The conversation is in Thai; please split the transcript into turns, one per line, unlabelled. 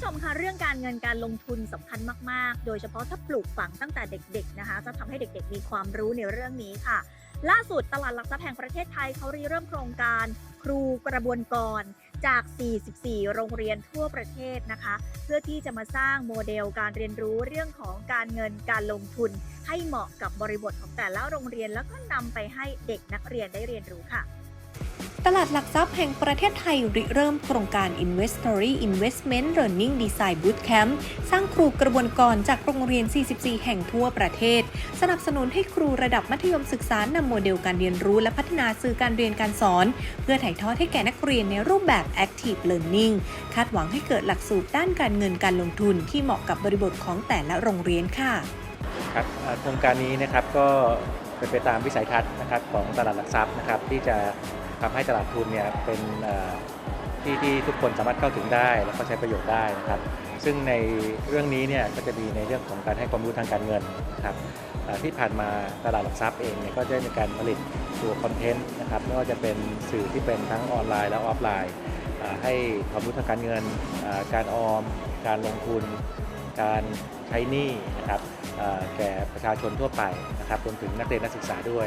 ผู้ชมคะเรื่องการเงินการลงทุนสำคัญมาก ๆ โดยเฉพาะถ้าปลูกฝังตั้งแต่เด็ก ๆ นะคะ จะทำให้เด็ก ๆ มีความรู้ในเรื่องนี้ค่ะ ล่าสุดตลาดหลักทรัพย์แห่งประเทศไทยเขาริเริ่มโครงการ ครูกระบวนกรจาก 44 โรงเรียนทั่วประเทศนะคะ เพื่อที่จะมาสร้างโมเดลการเรียนรู้เรื่องของการเงินการลงทุน ให้เหมาะกับบริบทของแต่ละโรงเรียน แล้วก็นำไปให้เด็กนักเรียนได้เรียนรู้ค่ะ
ตลาดหลักทรัพย์แห่งประเทศไทยริเริ่มโครงการ Investory Investment Learning Design Bootcamp สร้างครูกระบวนกรจากโรงเรียน 44 แห่งทั่วประเทศ สนับสนุนให้ครูระดับมัธยมศึกษานำโมเดลการเรียนรู้และพัฒนาสื่อการเรียนการสอน เพื่อถ่ายทอดให้แก่นักเรียนในรูปแบบ Active Learning คาดหวังให้เกิดหลักสูตรด้านการเงินการลงทุนที่เหมาะกับบริบทของแต่ละโรงเรียนค่ะ
ครับโครงการนี้นะครับก็ เป็นไปตามวิสัยทัศน์นะครับของตลาดหลักทรัพย์นะครับที่จะทำให้ตลาดทุนเนี่ยเป็นที่ที่ทุกคนสามารถเข้าถึงได้ แล้วก็ใช้ประโยชน์ได้นะครับ ซึ่งในเรื่องนี้เนี่ยก็จะมีในเรื่องของการให้ความรู้ทางการเงินนะครับที่ผ่านมาตลาดหลักทรัพย์เองเนี่ยก็จะมีการผลิตตัวคอนเทนต์นะครับไม่ว่าจะเป็นสื่อที่เป็นทั้งออนไลน์และออฟไลน์ ให้ความรู้ทางการเงินการออม การลงทุน การใช้หนี้นะครับแก่ประชาชนทั่วไปนะครับรวมถึงนักเรียนนักศึกษาด้วย